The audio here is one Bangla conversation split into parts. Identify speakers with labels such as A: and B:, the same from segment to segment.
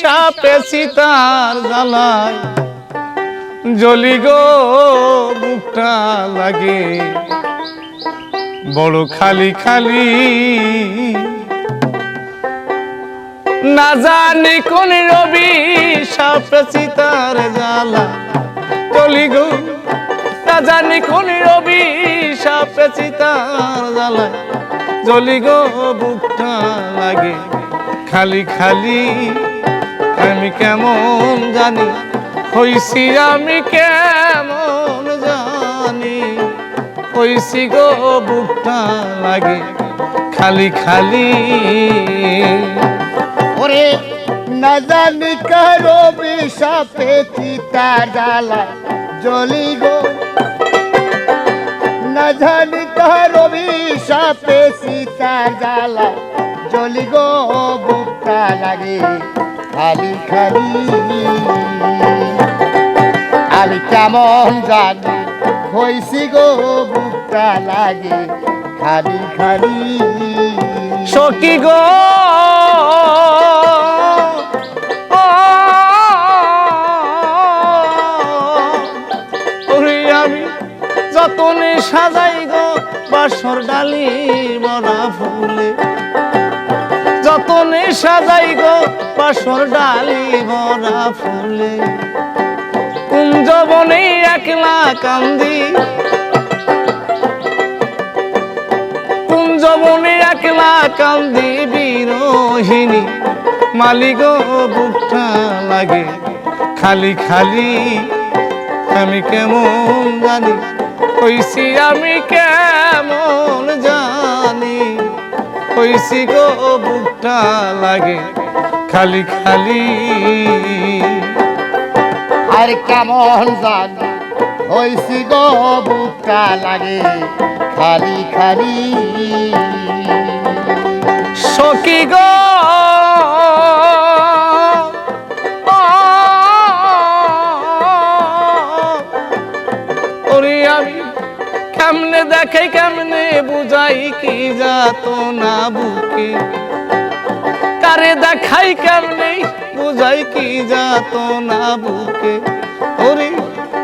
A: সাপে সীতার জ্বালায়। জলি গো, বুকটা লাগে। বড় খালি খালি। না জানি কোন রবি সাপে সীতার জ্বালা। জলি গো, না জানি কোন রবি সাপে সীতার জ্বালায় জলি গো, বুকটা লাগে। খালি খালি। আমি কেমন জানি? হইছি আমি কেমন জানি? হইছি গো বুকটা লাগে খালি খালি।
B: ওরে না জানি কারও বিষাপে চিতা ডালা জলি গো। না জানি কারও বিষাপে সীতা ডালা জলি গো, বুকটা লাগে। খালি খালি। আমি কেমন জানি হইছি গো, বুকটা লাগে খালি খালি।
A: সখী গো। আমি যতনে সাজাই গো, বাসর ডালি বড়া ফুলে যতনে সাজাই গো বাসর ডালি বড়া ফুলে। কুঞ্জবনে একলা কান্দি। কুঞ্জবনে একলা কান্দি বিরোহিনী মালিক বুকটা লাগে খালি খালি। আমি কেমন জানি হইছি আমি কেমন জানি। হইছি গো বুকটা লাগে খালি খালি।
B: আর কেমন জান হইছি গো বুকটা লাগে খালি খালি।
A: সখী গো কেমনে দেখাই কেমনে বুঝাই কি যাত না বুকে? কারে দেখাই কেমনে বুঝাই কি যাত না বুকে? ওরে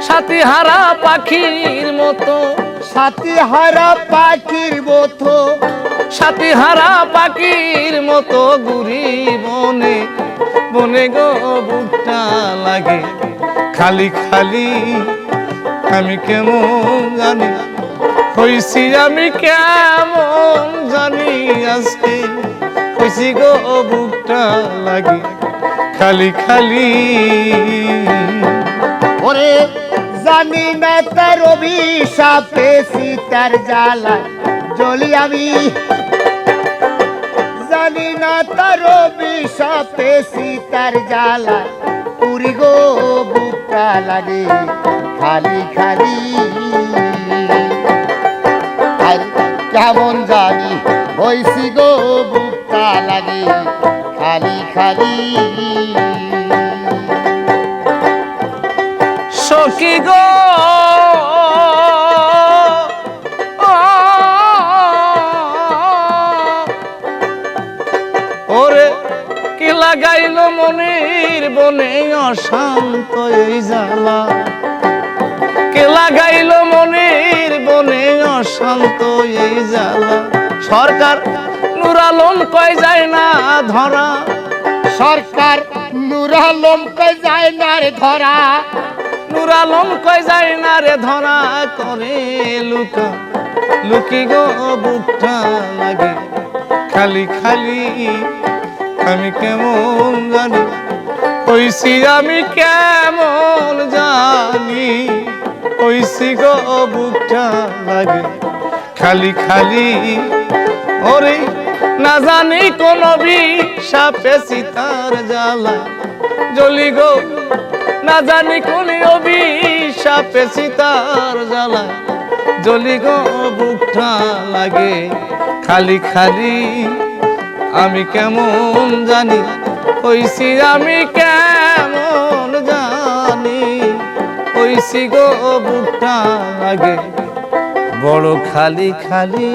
A: সাথী হারা পাখির মতো
B: সাথী হারা পাখির মতো
A: সাথী হারা পাখির মতো ঘুরি বনে। বনে গো বুকটা লাগে খালি খালি আমি কেমন জানি হইছি আমি কেমন জানি আজকে। হইছি গো বুকটা লাগে খালি খালি।
B: ওরে, জানি না তার অভিশাপে সীতার জ্বালা জলি আমি। জানি না তার অভিশাপে সীতার জ্বালা পুরি গো বুকটা লাগে খালি খালি। হইছি গো বুকটা লাগে খালি খালি।
A: সখী গো ওরে কি লাগাইল মনির বনে অশান্ত এই জ্বালা? কে লাগাইল মনির বনে অশান্ত এই জ্বালা? সরকার নুরালম কয় যায় না ধরা।
B: সরকার নুরালম কে যায় না রে ধরা।
A: নুরালম কয় যায় না রে ধরা করে লুকা। লুকি গো বুকটা লাগে খালি খালি আমি কেমন জানি হইছি আমি কেমন জানি হইছি গো বুকটা লাগে। খালি খালি, ওরে না জানি কোন সাপে সীতার জ্বালা। জলি গো, না জানি কোন অভিশাপে সীতার জ্বালা। জলি গো, বুকটা লাগে খালি খালি, আমি কেমন জানি? হইছি আমি কেমন জানি? হইছি গো, বুকটা লাগে বড় খালি খালি